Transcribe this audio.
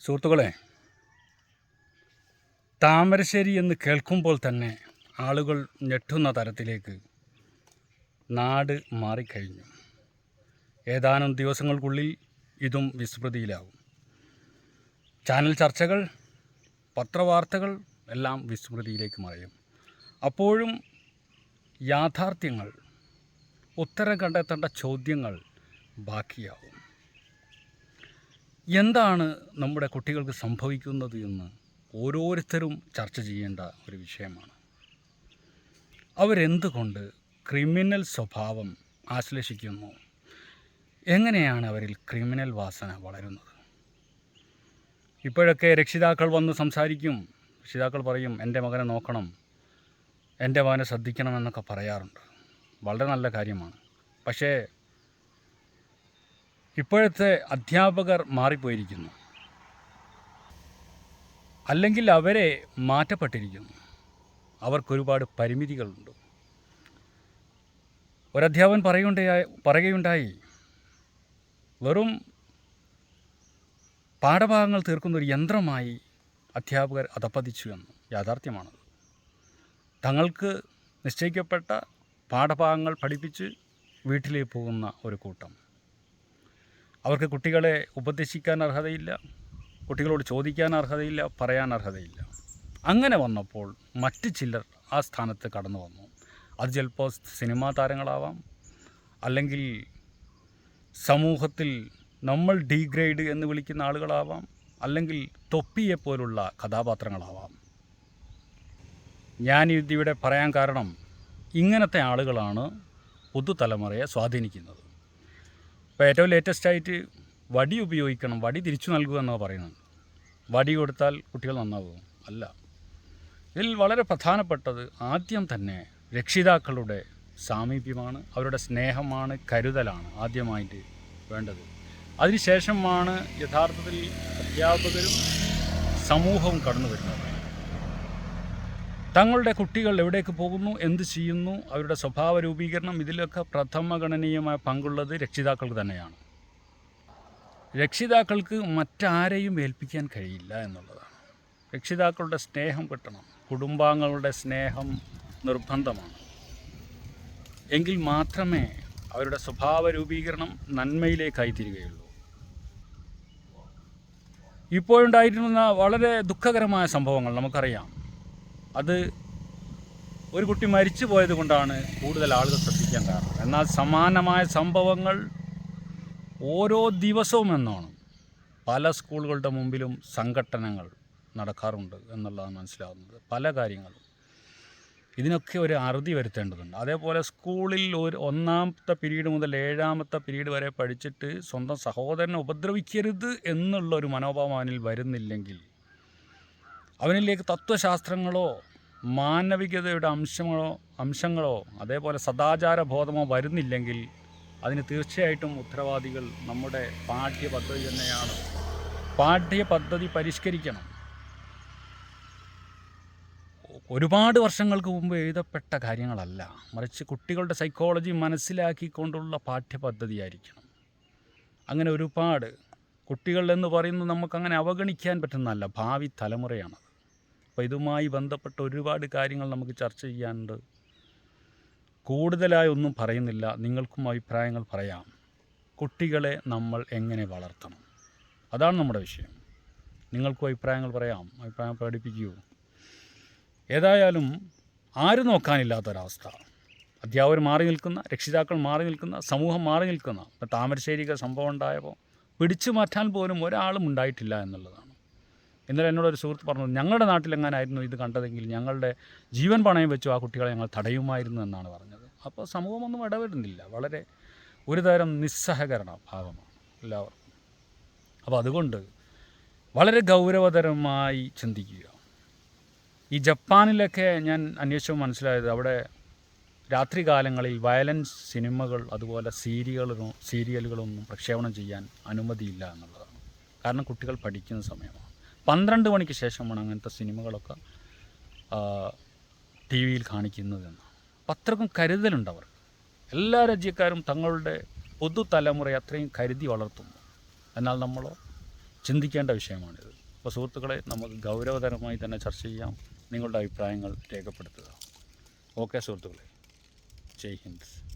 സുഹൃത്തുക്കളെ താമരശ്ശേരി എന്ന് കേൾക്കുമ്പോൾ തന്നെ ആളുകൾ ഞെട്ടുന്ന തരത്തിലേക്ക് നാട് മാറിക്കഴിഞ്ഞു. ഏതാനും ദിവസങ്ങൾക്കുള്ളിൽ ഇതും വിസ്മൃതിയിലാവും. ചാനൽ ചർച്ചകൾ പത്രവാർത്തകൾ എല്ലാം വിസ്മൃതിയിലേക്ക് മറയും. അപ്പോഴും യാഥാർത്ഥ്യങ്ങൾ ഉത്തരം കണ്ടെത്തേണ്ട ചോദ്യങ്ങൾ ബാക്കിയാവും. എന്താണ് നമ്മുടെ കുട്ടികൾക്ക് സംഭവിക്കുന്നത് എന്ന് ഓരോരുത്തരും ചർച്ച ചെയ്യേണ്ട ഒരു വിഷയമാണ്. അവരെന്തുകൊണ്ട് ക്രിമിനൽ സ്വഭാവം ആശ്ലേഷിക്കുന്നു? എങ്ങനെയാണ് അവരിൽ ക്രിമിനൽ വാസന വളരുന്നത്? ഇപ്പോഴൊക്കെ രക്ഷിതാക്കൾ വന്ന് സംസാരിക്കും. രക്ഷിതാക്കൾ പറയും എന്റെ മകനെ നോക്കണം. എന്റെ മകനെ ശ്രദ്ധിക്കണം എന്നൊക്കെ പറയാറുണ്ട്. വളരെ നല്ല കാര്യമാണ്. പക്ഷേ ഇപ്പോഴത്തെ അധ്യാപകർ മാറിപ്പോയിരിക്കുന്നു. അല്ലെങ്കിൽ അവരെ മാറ്റപ്പെട്ടിരിക്കുന്നു. അവർക്കൊരുപാട് പരിമിതികളുണ്ട്. ഒരധ്യാപൻ പറയുകയുണ്ടായി പറയുകയുണ്ടായി വെറും പാഠഭാഗങ്ങൾ തീർക്കുന്ന ഒരു യന്ത്രമായി അധ്യാപകർ അധപ്പതിച്ചു എന്ന് യാഥാർത്ഥ്യമാണ് തങ്ങൾക്ക് നിശ്ചയിക്കപ്പെട്ട പാഠഭാഗങ്ങൾ പഠിപ്പിച്ച് വീട്ടിലേക്ക് പോകുന്ന ഒരു കൂട്ടം. അവർക്ക് കുട്ടികളെ ഉപദേശിക്കാൻ അർഹതയില്ല കുട്ടികളോട് ചോദിക്കാൻ അർഹതയില്ല പറയാൻ അർഹതയില്ല. അങ്ങനെ വന്നപ്പോൾ മറ്റ് ചിലർ ആ സ്ഥാനത്ത് കടന്നു വന്നു. അത് ചിലപ്പോൾ സിനിമാ താരങ്ങളാവാം അല്ലെങ്കിൽ സമൂഹത്തിൽ നമ്മൾ ഡീഗ്രേഡ് എന്ന് വിളിക്കുന്ന ആളുകളാവാം അല്ലെങ്കിൽ തൊപ്പിയെ പോലുള്ള കഥാപാത്രങ്ങളാവാം. ഞാൻ ഇതിവിടെ പറയാൻ കാരണം ഇങ്ങനത്തെ ആളുകളാണ് പുതുതലമുറയെ സ്വാധീനിക്കുന്നത്. ഇപ്പോൾ ഏറ്റവും ലേറ്റസ്റ്റ് ആയിട്ട് വടി ഉപയോഗിക്കണം വടി തിരിച്ചു നൽകുക എന്നാണ് പറയുന്നത്. വടി കൊടുത്താൽ കുട്ടികൾ നന്നാവും. അല്ല. ഇതിൽ വളരെ പ്രധാനപ്പെട്ടത് ആദ്യം തന്നെ രക്ഷിതാക്കളുടെ സാമീപ്യമാണ് അവരുടെ സ്നേഹമാണ് കരുതലാണ് ആദ്യമായിട്ട് വേണ്ടത്. അതിനുശേഷമാണ് യഥാർത്ഥത്തിൽ അധ്യാപകരും സമൂഹവും കടന്നു വരുന്നത് തങ്ങളുടെ കുട്ടികൾ എവിടേക്ക് പോകുന്നു എന്ത് ചെയ്യുന്നു അവരുടെ സ്വഭാവ രൂപീകരണം ഇതിലൊക്കെ പ്രഥമഗണനീയമായ പങ്കുള്ളത് രക്ഷിതാക്കൾക്ക് തന്നെയാണ്. രക്ഷിതാക്കൾക്ക് മറ്റാരെയും ഏൽപ്പിക്കാൻ കഴിയില്ല എന്നുള്ളതാണ്. രക്ഷിതാക്കളുടെ സ്നേഹം കിട്ടണം കുടുംബാംഗങ്ങളുടെ സ്നേഹം നിർബന്ധമാണ്. എങ്കിൽ മാത്രമേ അവരുടെ സ്വഭാവ രൂപീകരണം നന്മയിലേക്കായി തീരുകയുള്ളൂ ഇപ്പോഴുണ്ടായിരുന്ന വളരെ ദുഃഖകരമായ സംഭവങ്ങൾ നമുക്കറിയാം. അത് ഒരു കുട്ടി മരിച്ചു പോയത് കൊണ്ടാണ് കൂടുതൽ ആളുകൾ ശ്രദ്ധിക്കാൻ കാരണം. എന്നാൽ സമാനമായ സംഭവങ്ങൾ ഓരോ ദിവസവും എന്നാണ് പല സ്കൂളുകളുടെ മുമ്പിലും സംഘടനകൾ നടക്കാറുണ്ട് എന്നുള്ളതാണ് മനസ്സിലാകുന്നത്. പല കാര്യങ്ങളും. ഇതിനൊക്കെ ഒരു അറുതി വരുത്തേണ്ടതുണ്ട്. അതേപോലെ സ്കൂളിൽ ഒരു ഒന്നാമത്തെ പീരീഡ് മുതൽ ഏഴാമത്തെ പീരീഡ് വരെ പഠിച്ചിട്ട് സ്വന്തം സഹോദരനെ ഉപദ്രവിക്കരുത് എന്നുള്ള ഒരു മനോഭാവം അവനിൽ വരുന്നില്ലെങ്കിൽ അവനിലേക്ക് തത്വശാസ്ത്രങ്ങളോ മാനവികതയുടെ അംശങ്ങളോ അംശങ്ങളോ അതേപോലെ സദാചാര ബോധമോ വരുന്നില്ലെങ്കിൽ അതിന് തീർച്ചയായിട്ടും ഉത്തരവാദികൾ നമ്മുടെ പാഠ്യപദ്ധതി തന്നെയാണ്. പാഠ്യപദ്ധതി പരിഷ്കരിക്കണം. ഒരുപാട് വർഷങ്ങൾക്ക് മുമ്പ് എഴുതപ്പെട്ട കാര്യങ്ങളല്ല. മറിച്ച് കുട്ടികളുടെ സൈക്കോളജി മനസ്സിലാക്കിക്കൊണ്ടുള്ള പാഠ്യപദ്ധതിയായിരിക്കണം. അങ്ങനെ ഒരുപാട് കുട്ടികൾ എന്ന് പറയുന്നത് നമുക്കങ്ങനെ അവഗണിക്കാൻ പറ്റുന്നതല്ല. ഭാവി തലമുറയാണത്. അപ്പോൾ ഇതുമായി ബന്ധപ്പെട്ട ഒരുപാട് കാര്യങ്ങൾ നമുക്ക് ചർച്ച ചെയ്യാനുണ്ട്. കൂടുതലായി ഒന്നും പറയുന്നില്ല. നിങ്ങൾക്കും അഭിപ്രായങ്ങൾ പറയാം. കുട്ടികളെ നമ്മൾ എങ്ങനെ വളർത്തണം? അതാണ് നമ്മുടെ വിഷയം. നിങ്ങൾക്കും അഭിപ്രായങ്ങൾ പറയാം. അഭിപ്രായം പ്രകടിപ്പിക്കൂ. ഏതായാലും ആരും നോക്കാനില്ലാത്തൊരവസ്ഥ. അധ്യാപകർ മാറി നിൽക്കുന്ന രക്ഷിതാക്കൾ മാറി നിൽക്കുന്ന സമൂഹം മാറി നിൽക്കുന്ന ഇപ്പോൾ താമരശ്ശേരിക്ക് സംഭവം ഉണ്ടായപ്പോൾ പിടിച്ചു മാറ്റാൻ പോലും ഒരാളും ഉണ്ടായിട്ടില്ല എന്നുള്ളതാണ്. ഇന്നലെ എന്നോടൊരു സുഹൃത്ത് പറഞ്ഞു ഞങ്ങളുടെ നാട്ടിലെങ്ങാനായിരുന്നു ഇത് കണ്ടതെങ്കിൽ ഞങ്ങളുടെ ജീവൻ പണയം വെച്ചു ആ കുട്ടികളെ ഞങ്ങൾ തടയുമായിരുന്നു എന്നാണ് പറഞ്ഞത്. അപ്പോൾ സമൂഹമൊന്നും ഇടപെടുന്നില്ല. വളരെ ഒരു തരം നിസ്സഹകരണ ഭാവമാണ് എല്ലാവർക്കും. അപ്പോൾ അതുകൊണ്ട് വളരെ ഗൗരവതരമായി ചിന്തിക്കുക. ഈ ജപ്പാനിലൊക്കെ ഞാൻ അന്വേഷിച്ചപ്പോൾ മനസ്സിലായത് അവിടെ രാത്രികാലങ്ങളിൽ വയലൻസ് സിനിമകൾ അതുപോലെ സീരിയലുകളും സീരിയലുകളൊന്നും പ്രക്ഷേപണം ചെയ്യാൻ അനുമതിയില്ല എന്നുള്ളതാണ്. കാരണം കുട്ടികൾ പഠിക്കുന്ന സമയമാണ്. പന്ത്രണ്ട് മണിക്ക് ശേഷമാണ് അങ്ങനത്തെ സിനിമകളൊക്കെ ടി വിയിൽ കാണിക്കുന്നതെന്ന്. അത്രക്കും കരുതലുണ്ട് അവർക്ക്. എല്ലാ രാജ്യക്കാരും തങ്ങളുടെ പുതുതലമുറയെ അത്രയും കരുതി വളർത്തുന്നു. എന്നാൽ നമ്മൾ ചിന്തിക്കേണ്ട വിഷയമാണിത്. അപ്പോൾ സുഹൃത്തുക്കളെ നമുക്ക് ഗൗരവതരമായി തന്നെ ചർച്ച ചെയ്യാം. നിങ്ങളുടെ അഭിപ്രായങ്ങൾ രേഖപ്പെടുത്തുക. ഓക്കെ സുഹൃത്തുക്കളെ. ജയ്